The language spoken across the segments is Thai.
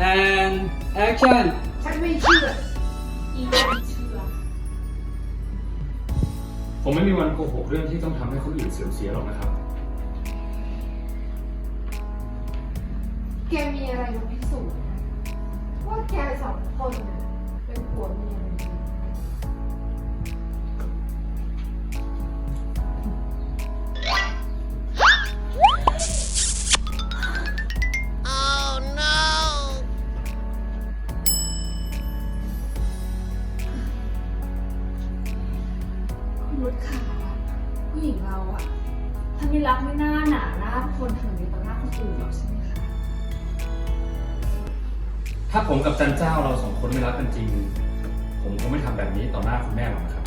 action ฉันไม่เชื่ออีไม่เชื่อผมไม่มีวันโกหกเรื่องที่ต้องทำให้คนอื่นเสื่อมเสียหรอกนะครับ แกมีอะไรมาพิสูจน์นะว่าแกสองคนน่ะเป็นผัวเมีย นจริงคุณรุดขาผู้หญิงเราอะถ้าไม่รักไม่น่าหนาหน้าคนถึงในต่อหน้าคนอื่นหรอกใช่ไหมคะ ถ้าผมกับจันเจ้าเราสองคนไม่รักกันจริง ผมคงไม่ทำแบบนี้ต่อหน้าคุณแม่หรอกนะครับ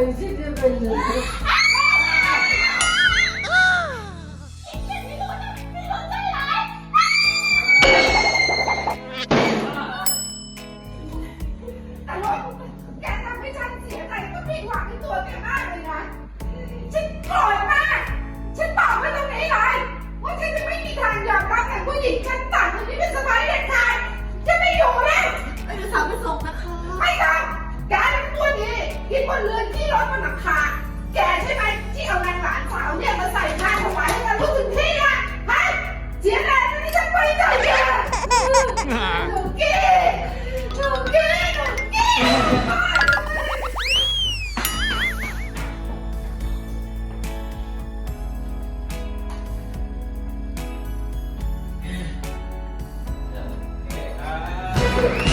เอ้ บนเรือนที่รถมันหลังคาแกใช่ไหมที่เอานางหลานสาวเนี่ยมาใส่ผ้าถวายให้กับลูกถึงที่อะฮะเสียแรงนะที่ฉันไปเจอแกหนูกี้หนูกี้หนูกี้เ